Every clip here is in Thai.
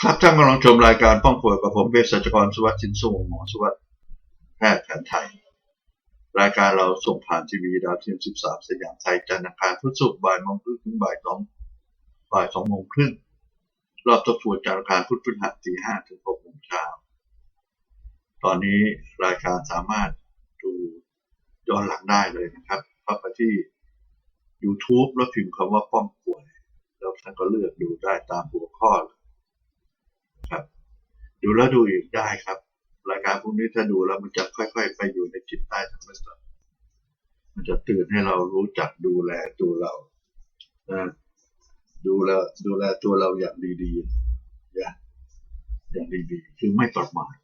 ครับท่านกำลังชมรายการป้องป่วยกับผมเภสัชกรสุวัสดิ์ชินสุงหมอสุวัสดิ์แพทย์แผนไทย รายการเราส่งผ่านทีวีดาวเทียม 13 สยามไทยจันทร์อังคารพุธศุกร์บ่ายโมงครึ่งถึงบ่ายสองบ่ายสองโมงครึ่งรอบทบทวนจันทร์อังคารพุธพฤหัสตีห้าถึงหกโมงเช้าตอนนี้รายการสามารถดูย้อนหลังได้เลยนะครับเข้าไปที่ YouTube แล้วพิมพ์คำว่าป้องป่วย แล้วท่านก็เลือกดูได้ตามหัวข้อเลย ดูแล้วดูอีกได้ครับ รายการพวกนี้ถ้าดูแล้วมันจะค่อย ๆ ไปอยู่ในจิตใต้สำนึกเรามันจะตื่นให้เรารู้จักดูแลตัวเรานะดูแลดูแลตัวเราอย่างดีๆอย่างอย่างดีๆ คือไม่ประมาท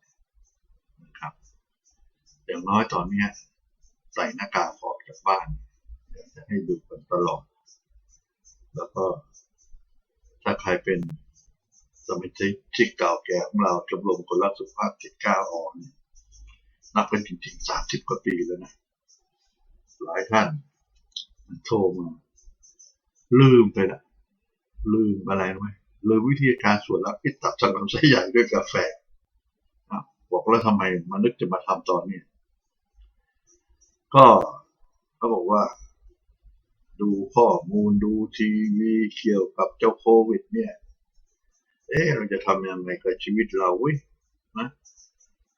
นะครับ อย่างน้อยตอนเนี้ใส่หน้ากากออกจากบ้านอยากจะให้ดูกันตลอด แล้วก็ถ้าใครเป็น สมาชิกที่เก่าแก่ของเราชมรมคนรักสุขภาพจิตก้าอ่อนนับเป็นจริงๆสามสิบกว่าปีแล้วนะ หลายท่านโทรมา ลืมไปละลืมอะไรไหมลืมวิธีการส่วนรับพิษตับสันลำไส้ใหญ่ด้วยกาแฟนะบอกแล้วทำไมมานึกจะมาทำตอนนี้ ก็เขาบอกว่า ดูข้อมูลดูทีวีเกี่ยวกับเจ้าโควิด เนี่ย เอ๊ะเราจะทำยังไงกับชีวิตเราว้ยนะ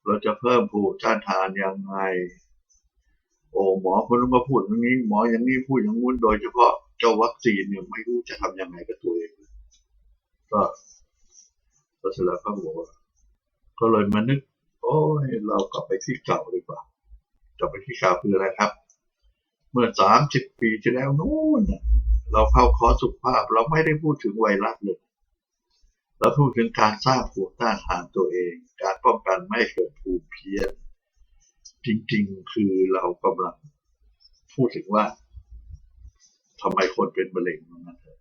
เราจะเพิ่มภูมิต้านทานยังไง โอ้หมอคนนู้นมาพูดอย่างนี้ หมออย่างนี้พูดอย่างงู้นโดยเฉพาะเจ้าวัคซีนเนี่ยไม่รู้จะทำยังไงกับตัวเองก็ก็เสร็จแล้วก็บอกว่าก็เลยมานึก โอ้ยเรากลับไปที่เก่าดีกว่ากลับไปที่เก่าคืออะไรครับ เมื่อสามสิบปีที่แล้วนู้นเราเข้าคอสสุขภาพ เราไม่ได้พูดถึงไวรัสเลย เราพูดถึงการสร้างภูมิต้านทานตัวเอง การป้องกันไม่ให้เกิดภูมิเพี้ยน จริงๆ คือเรากำลังพูดถึงว่าทำไมคนเป็นมะเร็งมันเถอะ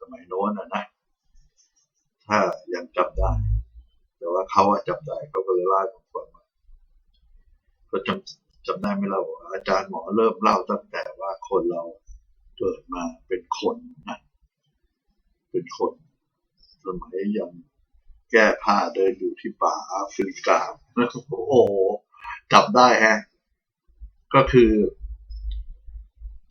สมัยโน้นนะนะ ถ้ายังจำได้ แต่ว่าเขาอะจำได้เขาก็เลยล่าให้ผมฟังว่าก็จำจำได้ไหมเราอาจารย์หมอเริ่มเล่าตั้งแต่ว่าคนเราเกิดมาเป็นคนนะเป็นคน สมัยยังแก้ผ้าเดินอยู่ที่ป่าแอฟริกา โอ้โหจับได้แฮะ ก็คือ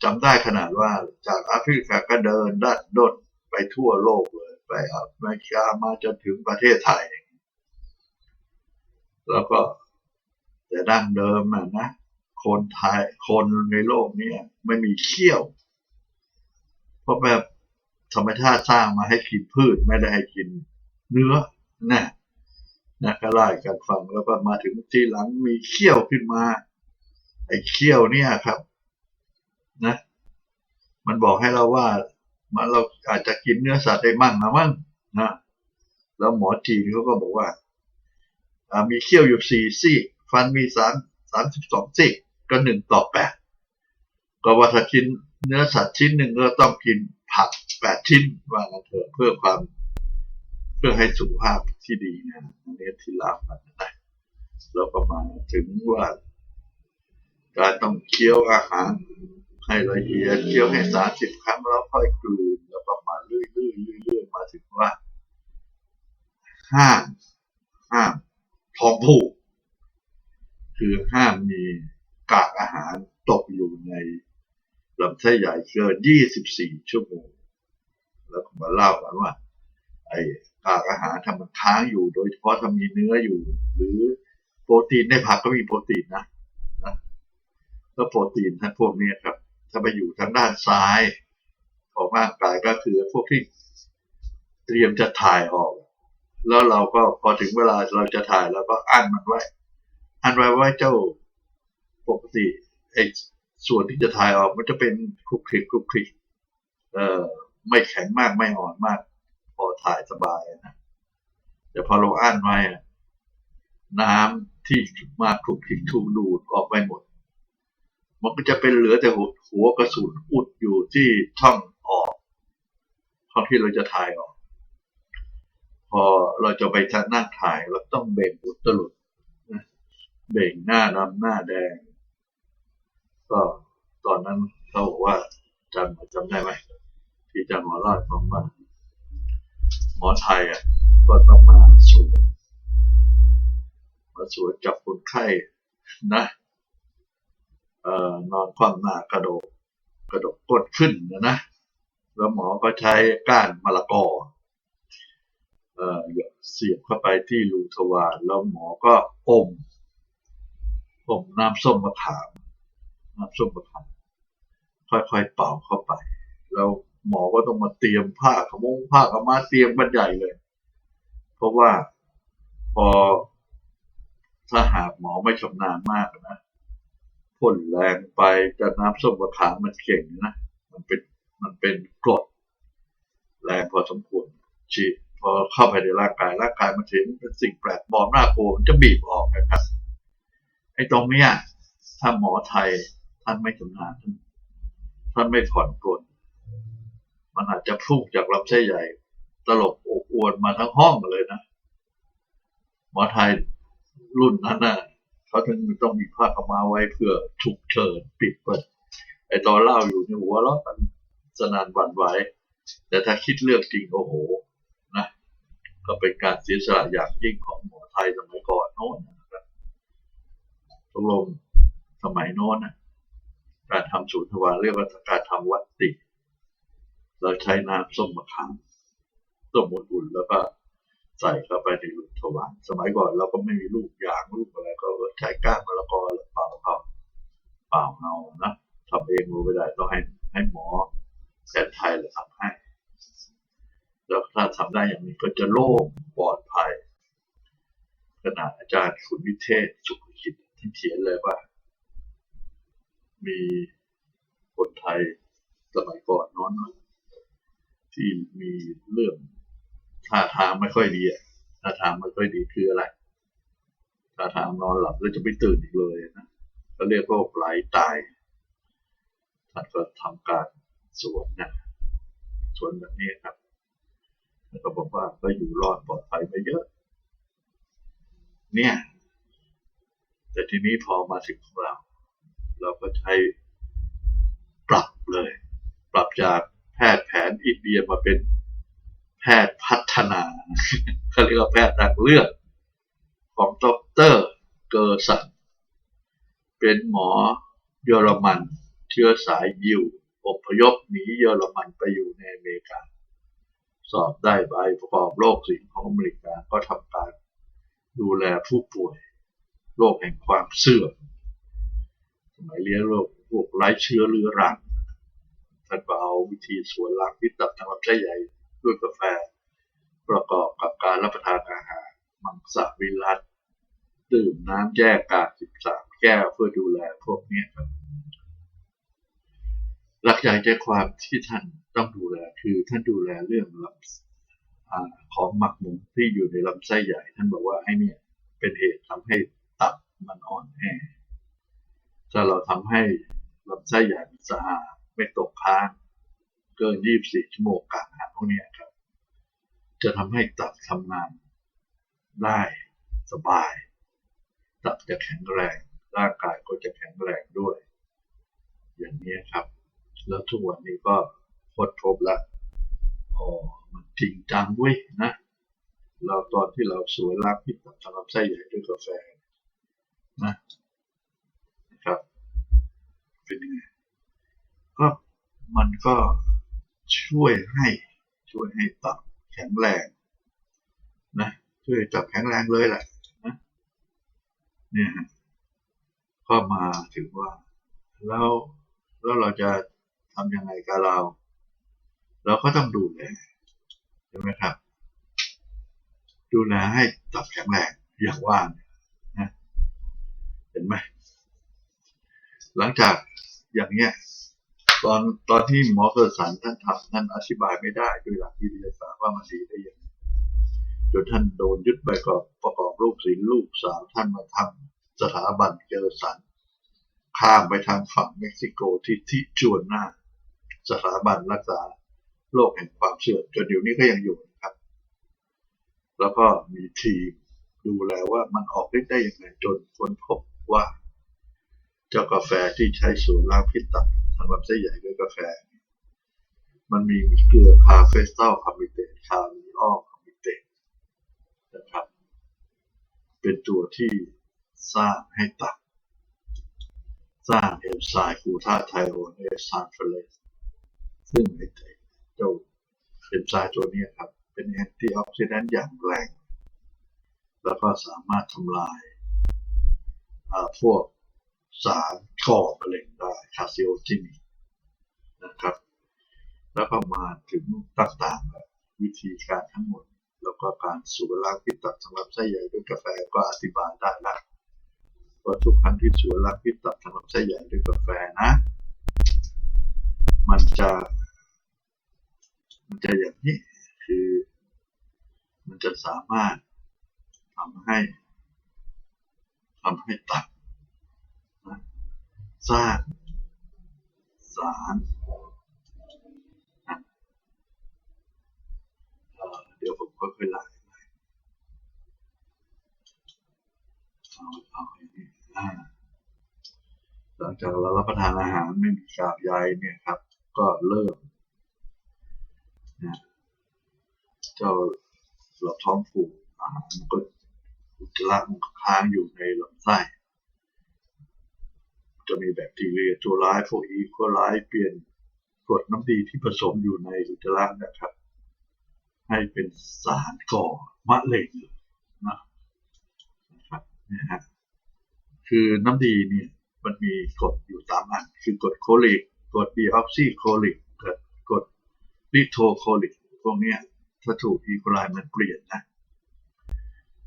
จำได้ขนาดว่าจากแอฟริกาก็เดินดัดด้นไปทั่วโลกเลย ไปอเมริกามาจนถึงประเทศไทย แล้วก็แต่ดั้งเดิมนะนะ คนไทยคนในโลกนี้ไม่มีเขี้ยว เพราะแบบ ธรรมชาติสร้างมาให้กินพืชไม่ได้ให้กินเนื้อนะนะก็ไล่กันฟังแล้วก็มาถึงทีหลังมีเขี้ยวขึ้นมา ไอ้เขี้ยวเนี่ยครับ นะ มันบอกให้เราว่า มันเราอาจจะกินเนื้อสัตว์ได้มั่งนะมั่งนะแล้วหมอจีนเขาก็บอกว่าอ่ามีเขี้ยวอยู่สี่ซี่ ฟันมีสามสามสิบสองซี่ ก็หนึ่งต่อแปดก็ว่าถ้ากินเนื้อสัตว์ชิ้นหนึ่งก็ต้องกินผัก แปดชิ้นว่ากันเถอะเพื่อความเพื่อให้สุขภาพที่ดีนะอันนี้ที่ลาบกันนะแล้วก็มาถึงว่า การต้องเคี้ยวอาหารให้ละเอียดเคี้ยวให้สามสิบครั้งแล้วค่อยกลืนแล้วก็มาเรื่อยๆเรื่อยๆมาถึงว่าห้ามห้ามท้องผูกคือห้ามมีกากอาหารตกอยู่ในลำไส้ใหญ่เกิน 24 ชั่วโมง แล้วก็มาเล่ากันว่า ไอ้กากอาหารทำมันค้างอยู่ โดยเฉพาะถ้ามีเนื้ออยู่ หรือโปรตีนในผักก็มีโปรตีนนะนะก็โปรตีนทั้งพวกนี้ครับ ถ้าไปอยู่ทางด้านซ้ายของร่างกายก็คือพวกที่เตรียมจะถ่ายออก แล้วเราก็พอถึงเวลาเราจะถ่ายเราก็อั้นมันไว้ อั้นไว้ไว้เจ้าปกติไอ้ส่วนที่จะถ่ายออกมันจะเป็นคลุกคลิกคลุกคลิกเอ่อ ไม่แข็งมากไม่อ่อนมาก พอถ่ายสบายนะแต่พอเราอั้นไว้น้ำที่มาคลุกคลิกถูกดูดออกไปหมด มันก็จะเป็นเหลือแต่หัวหัวกระสุนอุดอยู่ที่ช่องออกช่องที่เราจะถ่ายออก พอเราจะไปทันั่งถ่ายเราต้องเบ่งอุดตลุดนะเบ่งหน้าดำหน้าแดง ก็ตอนนั้นเขาบอกว่าจำจำได้ไหม ที่อาจารย์หมอเล่าให้ฟังว่าหมอไทยอะก็ต้องมาสวดมาสวดจับคนไข้นะเอ่อนอนคว่ำหน้ากระโดดกระโดดก้นขึ้นนะนะ แล้วหมอก็ใช้ก้านมะละกอเอ่อเสียบเข้าไปที่รูทวารแล้วหมอก็อมอมน้ำส้มมะขามน้ำส้มมะขามค่อยๆเป่าเข้าไป แล้ว หมอก็ต้องมาเตรียมผ้าขมงผ้าขามาเตรียมบรรใหญ่เลย เพราะว่าพอถ้าหากหมอไม่ชำนาญมากนะพ่นแรงไปแต่น้ำส้มมะขามมันเก่งนะมันเป็นมันเป็นกรดแรงพอสมควรฉีดพอเข้าไปในร่างกายร่างกายมันเห็นเป็นสิ่งแปลกปลอมน่ากลัวมันจะบีบออกนะครับไอ้ตรงเนี้ยถ้าหมอไทยท่านไม่ชำนาญท่านท่านไม่ผ่อนปลน มันอาจจะพุ่งจากลำไส้ใหญ่ ตลบอบอวนมาทั้งห้องเลยนะ หมอไทยรุ่นนั้นน่ะเขาถึงต้องมีผ้าขามาไว้เพื่อฉุกเฉินปิดเปิดไอตอนเล่าอยู่ในหัวเราะกันสนานหวั่นไหวแต่ถ้าคิดเรื่องจริงโอ้โหนะก็เป็นการเสียสละอย่างยิ่งของหมอไทยสมัยก่อนโน้นนะครับตกลงสมัยโน้นนะการทำสูตรทวารเรียกว่าการทำวัตติ เราใช้น้ำส้มมะขามต้มอุ่นๆแล้วก็ใส่เข้าไปในลูกทวารสมัยก่อนเราก็ไม่มีลูกยางลูกอะไรก็ใช้ก้านมะละกอหรือเปล่าเขาเปล่าเอานะทำเองรู้ไม่ได้ต้องให้ให้หมอแพทย์ไทยเลยทำให้ แล้วถ้าทำได้อย่างนี้ก็จะโล่งปลอดภัย ขนาดอาจารย์คุณวิเทศสุขคิดท่านเขียนเลยว่า มีคนไทยสมัยก่อนน้อนนะ ที่มีเรื่องท่าทางไม่ค่อยดีอะท่าทางไม่ค่อยดีคืออะไรท่าทางนอนหลับแล้วจะไม่ตื่นอีกเลยนะก็เรียกโรคไหลตายท่านก็ทำการสวนนะสวนแบบนี้ครับแล้วก็บอกว่าก็อยู่รอดปลอดภัยไม่เยอะ เนี่ย แต่ทีนี้พอมาถึงของเรา เราก็ใช้ปรับเลย ปรับจาก ทย์แผนอินเดียมาเป็นแพทย์พัฒนาเขาเรียกว่าแพทย์ทางเลือกของดรเกอร์สัน เป็นหมอเยอรมัน เชื้อสายยิวอพยพหนีเยอรมันไปอยู่ในอเมริกา สอบได้ใบประกอบโรคสิงของอเมริกาก็ทำการดูแลผู้ป่วย โรคแห่งความเสื่อมสมัยเรียนโรคพวกไร้เชื้อเรื้อรัง ท่านก็เอาวิธีสวนล้างพิษตับทางลำไส้ใหญ่ด้วยกาแฟ ประกอบกับการรับประทานอาหารมังสวิรัตดื่มน้ำแยกกาก13 แก้วเพื่อดูแลพวกนี้ครับ หลักใหญ่ใจความที่ท่านต้องดูแลคือท่านดูแลเรื่องลำอของหมักหมมที่อยู่ในลำไส้ใหญ่ ท่านบอกว่าไอ้เนี่ยเป็นเหตุทำให้ตับมันอ่อนแอถ้าเราทำให้ลำไส้ใหญ่มันสะอาด ไม่ตกค้างเกิน 24 ชั่วโมงกางหาพวกเนี้ยครับ จะทำให้ตับทำงานได้สบาย ตับจะแข็งแรง ร่างกายก็จะแข็งแรงด้วย อย่างนี้ครับ แล้วทุกวันนี้ก็ค้นพบล้วอ๋อมันจริงจังเว้ยนะเราตอนที่เราสวยล้างพิษตับทางลำไส้ใหญ่ด้วยกาแฟนะนะครับ เป็นยังไง มันก็ช่วยให้ช่วยให้ตับแข็งแรงนะช่วยตับแข็งแรงเลยแหละนะเนี่ยก็มาถึงว่า แล้วแล้วเราจะทำยังไงกับเรา เราก็ต้องดูแลใช่ไหมครับ ดูแลให้ตับแข็งแรงอย่างว่านะเห็นไหมหลังจากอย่างเนี้ย ตอนตอนที่หมอเกิดสันท่านทำท่านอธิบายไม่ได้ด้วยหลักวิทยาศาสตร์ว่ามันดีได้ยังไงจนท่านโดนยึดใบกอบประกอบลูกศิลลูกสาวท่านมาทำสถาบันเจอสันข้ามไปทางฝั่งเม็กซิโกที่ที่จวนหน้า สถาบันรักษาโรคแห่งความเสื่อมจนเดี๋ยวนี้ก็ยังอยู่นะครับ แล้วก็มีทีมดูแลว่ามันออกฤทธิ์ได้ยังไงจนค้นพบว่า เจ้ากาแฟที่ใช้สูตรล้างพิษตับ ทางลำไส้ใหญ่ด้วยกาแฟ มันมีเกลือคาเฟสตัลคาร์มิเตตคาร์มิออลคาร์มิเตตเป็นตัวที่สร้างให้ตับสร้างเอนไซม์กลูทาไทโอนเอสทานเฟลสซึ่งไอเจ้าเอนไซม์ตัวนี้ครับ เป็นแอนตี้ออกซิแดนต์อย่างแรง แล้วก็สามารถทำลายพวก สารก่อมะเร็งได้คาซิโอจินีนะครับ แล้วก็มาณถึงต่างๆ วิธีการทั้งหมด แล้วก็การสูบล้างพิษตับสำหรับไส้ใหญ่ด้วยกาแฟก็อธิบายได้ละว่าทุกครั้งที่สูบล้างพิษตับสำหรับไส้ใหญ่ด้วยกาแฟนะ มันจะมันจะอย่างนี้คือ มันจะสามารถทำให้ทำให้ตับ สร้างสารเดี๋ยวผมก็ค่อยไล่ไล่เอาเอาอย่างนี้หลังจากเรารับประทานอาหารไม่มีกากใยเนี่ยครับ ก็เริ่มนะเจ้าเราท้องผูกอาหารมันก็อุจจาระมันค้างอยู่ในลำไส้ จะมีแบคทีเรียตัวร้ายพวกอีโคไลเปลี่ยนกรดน้ำดีที่ผสมอยู่ในอุจจาระนะครับ ให้เป็นสารก่อมะเร็งนะนะครับเนี่ฮะคือน้ำดีเนี่ยมันมีกรดอยู่สามอัน คือกรดโคลิกกรดดีออกซิโคลิกกับกรดลิโทโคลิกพวกเนี้ยถ้าถูกอีโคไลมันเปลี่ยนนะ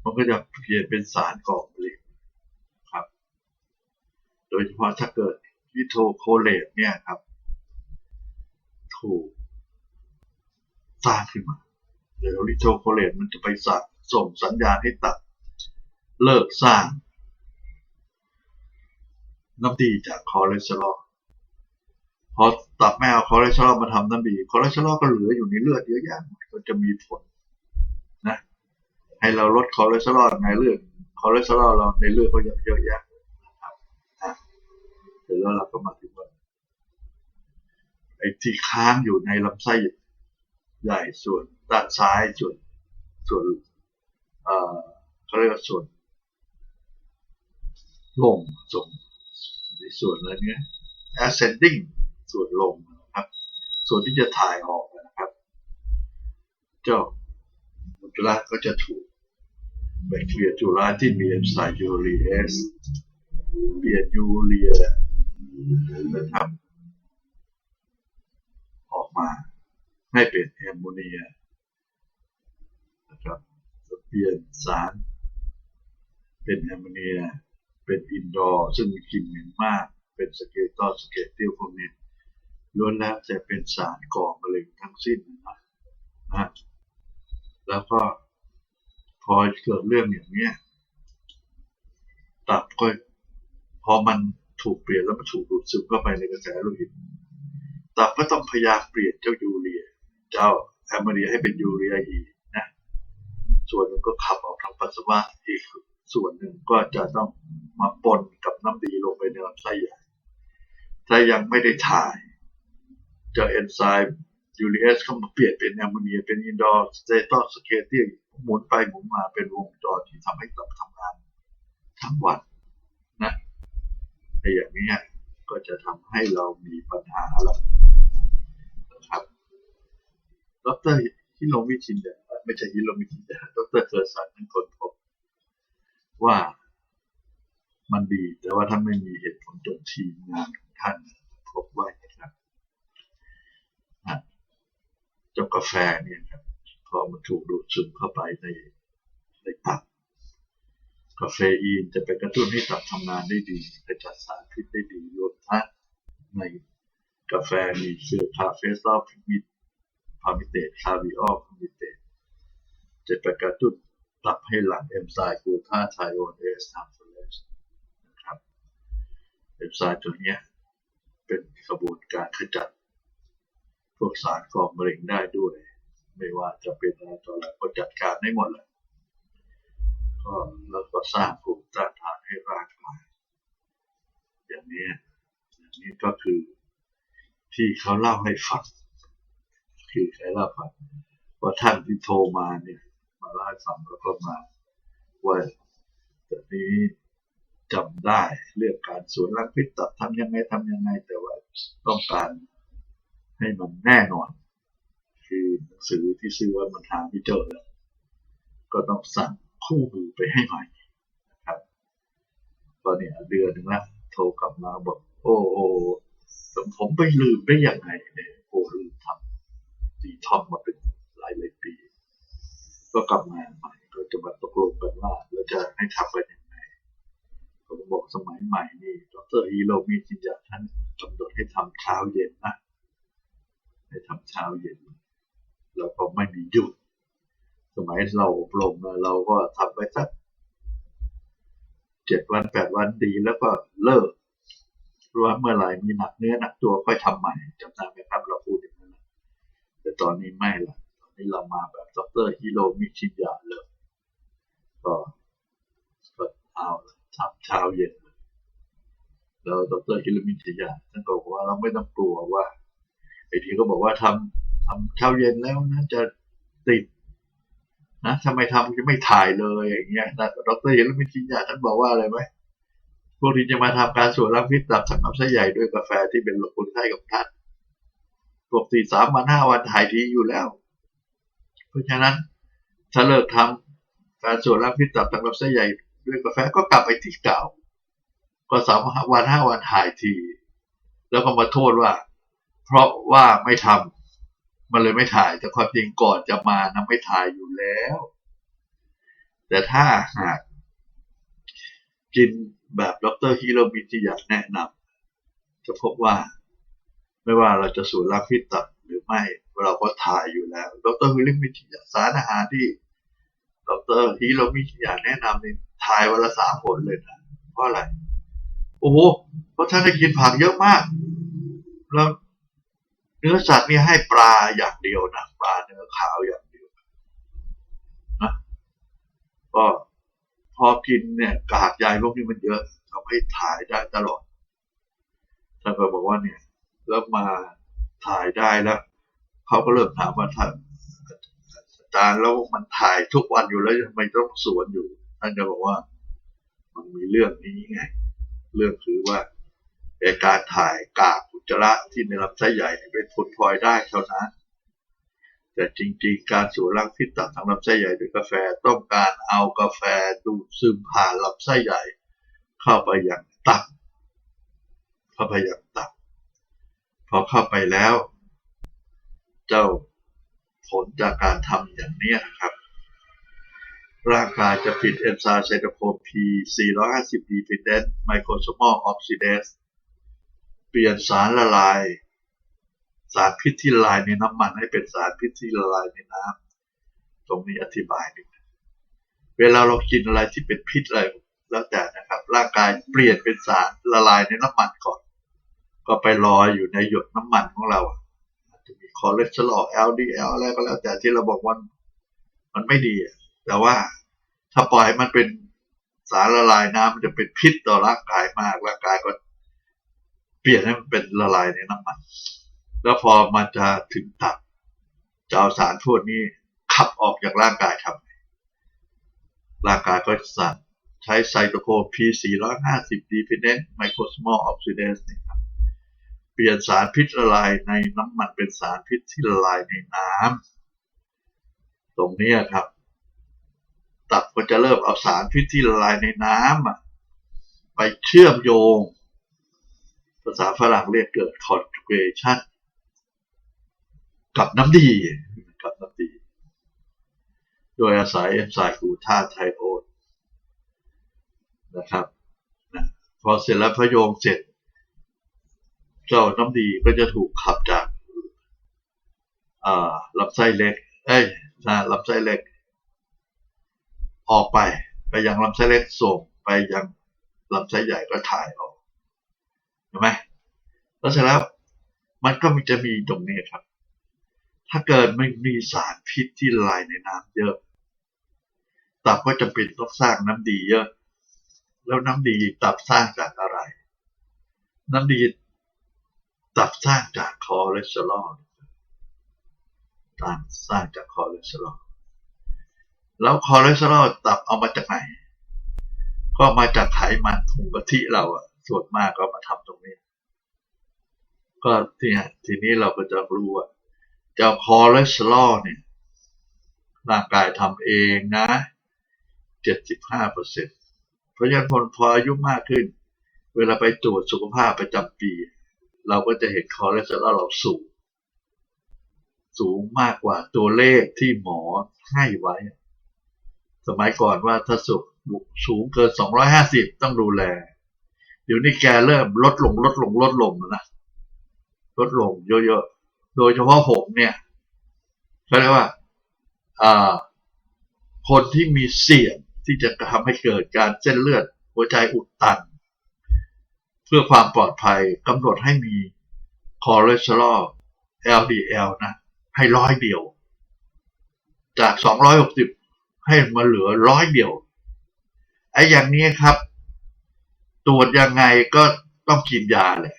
มันก็จะเปลี่ยนเป็นสารก่อมะเร็ง โดยเฉพาะถ้าเกิดลิโทโคเลตเนี่ยครับ ถูกสร้างขึ้นมาเดี๋ยวลิโทโคเลตมันจะไปสั่งส่งสัญญาณให้ตับเลิกสร้าง น้ำดีจากคอเลสเตอรอลพอตับไม่เอาคอเลสเตอรอลมาทำน้ำดีคอเลสเตอรอลก็เหลืออยู่ในเลือดเยอะแยะก็จะมีผลนะให้เราลดคอเลสเตอรอลในเลือดคอเลสเตอรอลเราในเลือดก็เยอะเยอะแยะนะครับอะเส ร็จแล้วเราก็มาถึงว่าไอ้ที่ค้างอยู่ในลำไส้ใหญ่ส่วนด้านซ้ายส่วนส่วนเอ่อเขาเรียกว่าส่วนลงส่วนในส่วนอะไรเนี้ย ascending ส่วนลงนะครับ ส่วนที่จะถ่ายออกนะครับ เจ้าอุจจาระก็จะถูกแบคทีเรียจุฬาที่มีเอนไซม์ยูรีเอสเปลี่ยนยูเรีย นะครับออกมาให้เป็นแอมโมเนียนะครับเปลี่ยนสาร เป็นแอมโมเนีย เป็นอินดอร์ซึ่งมีกลิ่นเหม็นมาก เป็นสเกตอสเกตติลพวกนี้ล้วนแล้วจะเป็นสารก่อมะเร็งทั้งสิ้นนะนะแล้วก็พอเกิดเรื่องอย่างเนี้ยตับก็พอมัน ถูกเปลี่ยนแล้วมันถูกดูดซึมเข้าไปในกระแสโลหิตตับก็ต้องพยายามเปลี่ยนเจ้ายูเรีย เจ้าแอมโมเนียให้เป็นยูเรียอีกนะ ส่วนหนึ่งก็ขับออกทางปัสสาวะอีกส่วนหนึ่งก็จะต้องมาปนกับน้ำดีลงไปในลำไส้ใหญ่ถ้ายังไม่ได้ถ่ายเจะเอนไซม์ยูเรีเอสเข้ามาเปลี่ยนเป็นแอมโมเนียเป็นอินดอร์สเตตอสเคติลหมุนไปหมุนมาเป็นวงจรที่ทำให้ตับทำงานทั้งวัน ในอย่างนี้ก็จะทำให้เรามีปัญหาแล้วนะครับดรฮิโรมิชินเดะไม่ใช่ฮิโรมิชินเดะดรเคิร์สันเป็นคนพบว่ามันดี แต่ว่าท่านไม่มีเหตุผลจนทีมงานของท่านพบไว้นะครับอะเจ้ากาแฟเนี่ยครับพอมันถูกดูดซึมเข้าไปในในตับ กาเฟอีนจะไปกระตุ้นให้ตับทำงานได้ดีกระจัดสารพิษได้ดีรวมทั้งในกาแฟมีเชื้อคาเฟซอลมีพามิเตตคาร์บิออลพามิเตตจะไปกระตุ้นตับให้หลั่งเอนไซม์กลูทาไทโอนเอสทามโฟเลสนะครับเอนไซม์ตัวนี้เป็นกระบวนการขจัด พวกสารก่อมะเร็งได้ด้วย ไม่ว่าจะเป็นอะไรต่ออะไรก็จัดการได้หมดแหละ ก็แล้วก็สร้างภูมิต้านทานให้ร่างกายอย่างนี้อย่างนี้ก็คือที่เขาเล่าให้ฟังคือใครเล่าฟังว่าท่านที่โทรมาเนี่ย มาเล่าให้ฟังแล้วก็มาว่าต่นี้จำได้เรื่องการสวนล้างพิษตับทำยังไงทำยังไง แต่ว่าต้องการให้มันแน่นอน คือหนังสือที่ซื้อว่ามันหาไม่เจอแล้วก็ต้องสั่ง คู่มือไปให้ใหม่นะครับตอนนี้เดือนหนึ่งละโทรกลับมาบอกโอ้โหผมไปลืมได้ยังไงเนี่ยโอ้ลืมทำดีท่องมาเป็นหลายหลายปี ก็กลับมาใหม่ก็จะมาตกลงกันว่าเราจะให้ทำกันยังไงผมบอกสมัยใหม่นี่ดรฮีโรมีจินยาท่านกำหนดให้ทำเช้าเย็นนะให้ทำเช้าเย็น แล้วก็ไม่มีหยุดส มัยเราอบรมเราก็ทำไปสักเจ็ดวันแปดวันดีแล้วก็เลิกเพราะว่าเมื่อไหร่มีหนักเนื้อหนักตัวค่อยทำใหม่จำได้ไหมครับ เราพูดอย่างนั้น แต่ตอนนี้ไม่ละตอนนี้เรามาแบบดรฮิโรมิชิยะเลยก็ก็เอาทำเช้าเย็นเลยแล้วดรฮิโรมิชิยะท่านก็บอกว่าเราไม่ต้องกลัวว่าไอ้ที่เขาบอกว่าทำทำเช้าเย็นแล้วนะจะติด นะทำไมทำจะไม่ถ่ายเลยอย่างเงี้ยนะดรฮิโรมิชินยะท่านบอกว่าอะไรไหมพวกที่จะมาทำการสวนล้างพิษตับสังน้ำไส้ใหญ่ด้วยกาแฟที่เป็นลคนไข้กับท่านปกติสามวันห้าวันถ่ายทีอยู่แล้ว เพราะฉะนั้นถ้าเลิกทำการสวนล้างพิษตับสังน้ำไส้ใหญ่ด้วยกาแฟก็กลับไปที่เก่า ก็สามวันห้าวันถ่ายที แล้วก็มาโทษว่า เพราะว่าไม่ทำ มันเลยไม่ถ่ายแต่ความจริงก่อนจะมานะไม่ถ่ายอยู่แล้ว แต่ถ้าหากกินแบบดรฮิโรมิที่อยากแนะนำจะพบว่า ไม่ว่าเราจะสูตรล้างพิษตับหรือไม่เราก็ถ่ายอยู่แล้ว ดรฮิโรมิที่อยากสารอาหารที่ดรฮิโรมิที่อยากแนะนำนี่ถ่ายวันละสามผลเลยนะเพราะอะไร โอ้โหเพราะท่านได้กินผักเยอะมาก แล้ว เนื้อสัตว์นี่ให้ปลาอย่างเดียวนะปลาเนื้อขาวอย่างเดียวนะก็พอกินเนี่ยกากใยพวกนี้มันเยอะทำให้ถ่ายได้ตลอดท่านก็บอกว่าเนี่ยแล้วมาถ่ายได้แล้วเขาก็เริ่มถามว่าท่านอาจารย์แล้วมันถ่ายทุกวันอยู่แล้วทำไมต้องสวนอยู่ท่านจะบอกว่า มันมีเรื่องนี้ไง เรื่องคือว่าในการถ่ายกาก จจาระที่ในลำไส้ใหญ่เป็นผลพลอยได้เท่านั้น แต่จริงๆ การสูบล้างพิษตับทางลำไส้ใหญ่ด้วยกาแฟต้องการเอากาแฟดูดซึมผ่านลำไส้ใหญ่ เข้าไปอย่างตับเข้าไปอย่างตับพอเข้าไปแล้ว เจ้าผลจากการทำอย่างนี้นะครับ ร่างกายจะผิดเอนไซม์ไซโตโครพี450 dependent microsomal oxidase เปลี่ยนสารละลาย สารพิษที่ละลายในน้ำมันให้เป็นสารพิษที่ละลายในน้ำตรงนี้อธิบายหนึ่งเวลาเรากินอะไรที่เป็นพิษอะไรแล้วแต่นะครับ ร่างกายเปลี่ยนเป็นสารละลายในน้ำมันก่อน ก็ไปลอยอยู่ในหยดน้ำมันของเราจะมีคอเลสเตอรอล LDL อะไรก็แล้วแต่ที่เราบอกว่ามันไม่ดี แต่ว่าถ้าปล่อยมันเป็นสารละลายน้ำมันจะเป็นพิษต่อร่างกายมากร่างกายก็ เปลี่ยนให้มันเป็นละลายในน้ำมัน แล้วพอมันจะถึงตับจะเอาสารพวกนี้ขับออกจากร่างกายทำไงร่างกายก็สั่งใช้ไซโตโคร P450 dependent microsmal oxidase นะครับ เปลี่ยนสารพิษละลายในน้ำมันเป็นสารพิษที่ละลายในน้ำตรงนี้ครับ ตับก็จะเริ่มเอาสารพิษที่ละลายในน้ำไปเชื่อมโยง ภาษาฝรั่งเรียกเกิด conjugation กับน้ำดีกับน้ำดี โดยอาศัยเอนไซม์กลูทาไทโอนนะครับนะพอเสร็จแล้วพโยงเสร็จ เจ้าน้ำดีก็จะถูกขับจากลำไส้เล็ก เอ้ยนะลำไส้เล็ก ออกไป ไปยังลำไส้เล็กส่งไปยังลำไส้ใหญ่ก็ถ่ายออก เห็นไหมแล้วเสร็จแล้วมันก็จะมีตรงนี้ครับ ถ้าเกิดไม่มีสารพิษที่ละลายในน้ำเยอะ ตับก็จะเป็นต้องสร้างน้ำดีเยอะ แล้วน้ำดีตับสร้างจากอะไร น้ำดีตับสร้างจากคอเลสเตอรอลตับสร้างจากคอเลสเตอรอล แล้วคอเลสเตอรอลตับเอามาจากไหน ก็มาจากไขมันถุงกะทิเราอะ ส่วนมากก็มาทำตรงนี้ ก็เนี่ยทีนี้เราก็จะรู้ว่าเจ้าคอเลสเตอรอลเนี่ยร่างกายทำเองนะเจ็ดสิบห้าเปอร์เซ็นเพราะฉะนั้นคนพออายุมากขึ้น เวลาไปตรวจสุขภาพประจำปี เราก็จะเห็นคอเลสเตอรอลเราสูง สูงมากกว่าตัวเลขที่หมอให้ไว้ สมัยก่อนว่าถ้าสูงสูงเกิน 250 ต้องดูแล เดี๋ยวนี้แกเริ่มลดลงลดลงลดลงนะลดลงเยอะๆ โดยเฉพาะผมเนี่ยเขาเรียกว่าอ่าคนที่มีเสี่ยงที่จะทำให้เกิดการเส้นเลือดหัวใจอุดตัน เพื่อความปลอดภัยกำหนดให้มีคอเลสเตอรอล LDL นะ ให้ร้อยเดียว จาก 260 ให้มาเหลือร้อยเดียวไอ้อย่างนี้ครับ ตรวจยังไงก็ต้องกินยาแหละ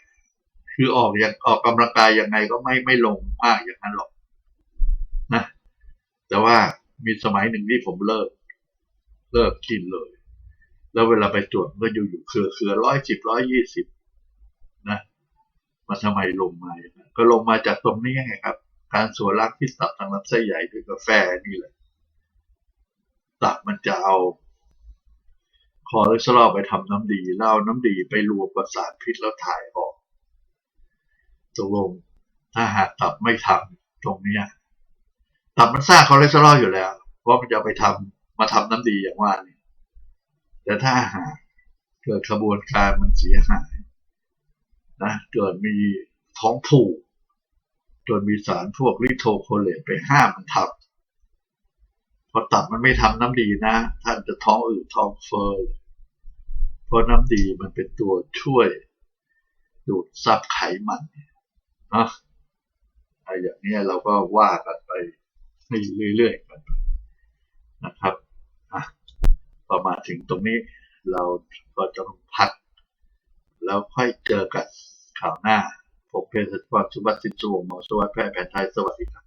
คือออกอย่างออกกำลังกายยังไงก็ไม่ไม่ลงมากอย่างนั้นหรอกนะแต่ว่ามีสมัยหนึ่งที่ผมเลิก เลิกกินเลย แล้วเวลาไปตรวจมันก็อยู่อยู่เครือเครือร้อยสิบร้อยยี่สิบนะมันทำไมลงมาอย่างนั้นก็ลงมาจากตรงนี้ไงครับ การสวนรักที่ตับทางลำไส้ใหญ่ด้วยกาแฟนี่แหละตับมันจะเอา คอเลสเตอรอลไปทำน้ำดีแล้าน้ำดีไปรวมกับสารพิษแล้วถ่ายออกตกลงถ้าหากตับไม่ทำตรงนี้ตับมันสร้างคอเลสเตอรอลอยู่แล้วเพราะมันจะไปทำมาทำน้ำดีอย่างว่านี่แต่ถ้าหากเกิดขบวนการมันเสียหายนะเกิดมีท้องผูกจนมีสารพวกลิโทโคเลตไปห้ามมันทำ พอตับมันไม่ทำน้ำดีนะ ท่านจะท้องอืดท้องเฟ้อเพราะน้ำดีมันเป็นตัวช่วย ดูดซับไขมันเนาะไอ้อย่างนี้เราก็ว่ากันไปเรื่อยๆกันนะครับอะพอมาถึงตรงนี้เราก็จะต้องพัก แล้วค่อยเจอกันข่าวหน้า ผมเพศสัชสุวัสดิ์สินสุวงศ์หมอสวัสดิ์แพทย์แผนไทยสวัสดีครับ